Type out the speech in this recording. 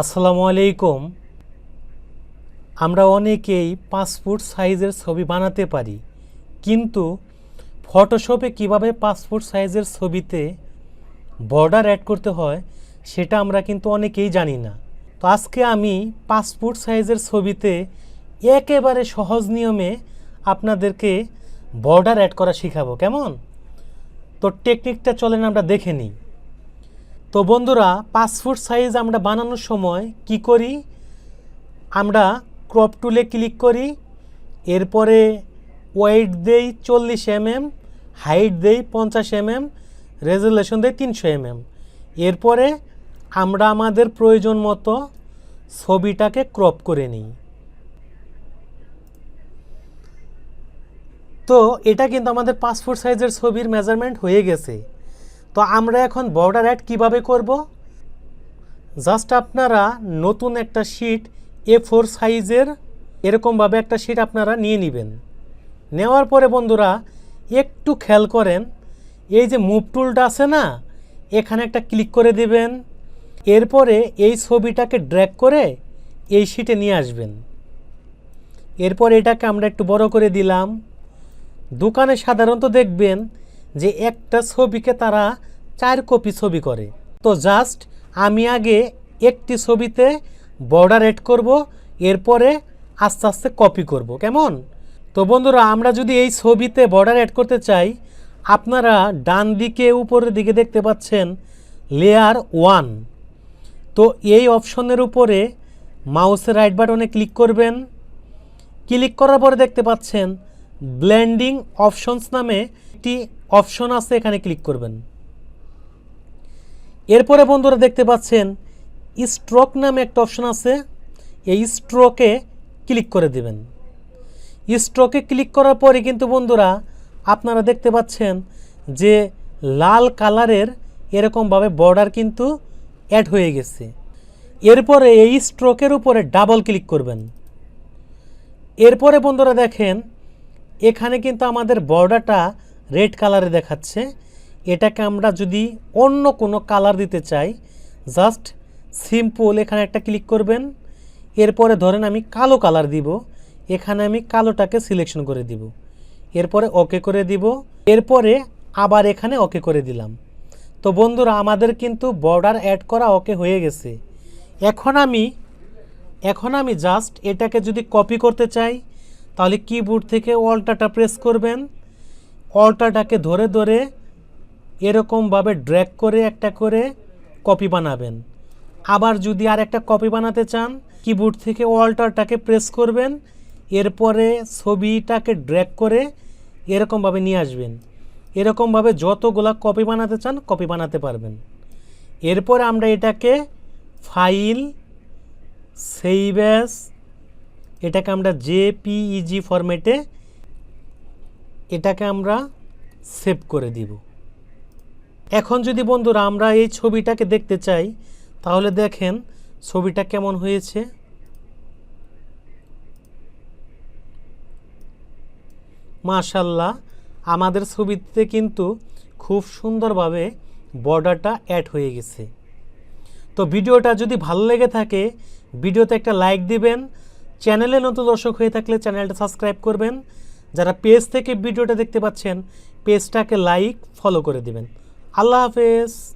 আসসালামু আলাইকুম। আমরা অনেকেই পাসপোর্ট সাইজের ছবি বানাতে পারি, কিন্তু ফটোশপে কীভাবে পাসপোর্ট সাইজের ছবিতে বর্ডার অ্যাড করতে হয়, সেটা আমরা কিন্তু অনেকেই জানি না। তো আজকে আমি পাসপোর্ট সাইজের ছবিতে একেবারে সহজ নিয়মে আপনাদেরকে বর্ডার অ্যাড করা শেখাবো, কেমন? তো টেকনিকটা চলেন আমরা দেখে নিই। তো বন্ধুরা পাসপোর্ট সাইজ আমরা বানানোর সময় কি করি? আমরা ক্রপ টুলে ক্লিক করি, এরপরে ওয়েট দেই চল্লিশ এমএম হাইট দেই পঞ্চাশ এমএম রেজুলেশন দেই তিনশো এমএম এরপরে আমরা আমাদের প্রয়োজন মতো ছবিটাকে ক্রপ করে নিই। তো এটা কিন্তু আমাদের পাসপোর্ট সাইজের ছবির মেজারমেন্ট হয়ে গেছে। তো আমরা এখন বর্ডার অ্যাড কীভাবে করব? জাস্ট আপনারা নতুন একটা শিট এ ফোর সাইজের এরকমভাবে একটা শিট আপনারা নিয়ে নেবেন। নেওয়ার পরে বন্ধুরা, একটু খেয়াল করেন, এই যে মুভ টুলটা আছে না, এখানে একটা ক্লিক করে দেবেন। এরপরে এই ছবিটাকে ড্র্যাগ করে এই শিটে নিয়ে আসবেন। এরপর এটাকে আমরা একটু বড় করে দিলাম। দোকানে সাধারণত দেখবেন যে একটা ছবিকে তারা চার কপি ছবি করে। তো জাস্ট আমি আগে একটি ছবিতে বর্ডার এড করব, এরপরে আস্তে আস্তে কপি করব। কেমন? তো বন্ধুরা, আমরা যদি এই ছবিতে বর্ডার অ্যাড করতে চাই, আপনারা ডান দিকে, উপরের দিকে দেখতে পাচ্ছেন লেয়ার ওয়ান তো এই অপশনের উপরে মাউসের রাইট বাটনে ক্লিক করবেন। ক্লিক করার পরে দেখতে পাচ্ছেন ব্লেন্ডিং অপশনস নামে একটি অপশন আছে, এখানে ক্লিক করবেন। এরপরে বন্ধুরা দেখতে পাচ্ছেন স্ট্রোক নামে একটা অপশন আছে। এই স্ট্রোকে ক্লিক করে দেবেন। স্ট্রোকে ক্লিক করার পরে কিন্তু বন্ধুরা আপনারা দেখতে পাচ্ছেন যে লাল কালারের এরকমভাবে বর্ডার কিন্তু অ্যাড হয়ে গেছে। এরপরে এই স্ট্রোকের উপরে ডাবল ক্লিক করবেন। এরপরে বন্ধুরা দেখেন, এখানে কিন্তু আমাদের বর্ডারটা রেড কালারে দেখাচ্ছে। এটাকে আমরা যদি অন্য কোনো কালার দিতে চাই জাস্ট সিম্পল এখানে একটা ক্লিক করবেন, এরপরে ধরেন আমি কালো কালার দিব, এখানে আমি কালোটাকে সিলেকশন করে দিব, এরপরে ওকে করে দিব, এরপরে আবার এখানে ওকে করে দিলাম। তো বন্ধুরা, আমাদের কিন্তু বর্ডার অ্যাড করা ওকে হয়ে গেছে। এখন আমি এখন আমি জাস্ট এটাকে যদি কপি করতে চাই, তাহলে কিবোর্ড থেকে অল্টাটা প্রেস করবেন অল্টাটাকে ধরে ধরে এরকমভাবে ড্র্যাগ করে একটা করে কপি বানাবেন। আবার যদি আর একটা কপি বানাতে চান কিবোর্ড থেকে অল্টারটাকে প্রেস করবেন, এরপরে ছবিটাকে ড্র্যাগ করে এরকমভাবে নিয়ে আসবেন। এরকমভাবে যতগুলা কপি বানাতে চান কপি বানাতে পারবেন। এরপর আমরা এটাকে ফাইল সেভ অ্যাস এটাকে আমরা জেপিইজি ফরম্যাটে এটাকে আমরা সেভ করে দিব। এখন যদি বন্ধুরা আমরা এই ছবিটাকে দেখতে চাই, তাহলে দেখেন ছবিটা কেমন হয়েছে। মাশাল্লাহ আমাদের ছবিতে কিন্তু খুব সুন্দরভাবে বর্ডারটা অ্যাড হয়ে গেছে। তো ভিডিওটা যদি ভালো লেগে থাকে, ভিডিওতে একটা লাইক দিবেন, চ্যানেলে নতুন দর্শক হয়ে থাকলে চ্যানেলটা সাবস্ক্রাইব করবেন, যারা পেজ থেকে ভিডিওটা দেখতে পাচ্ছেন পেজটাকে লাইক ফলো করে দিবেন। আল্লাহ হাফেজ।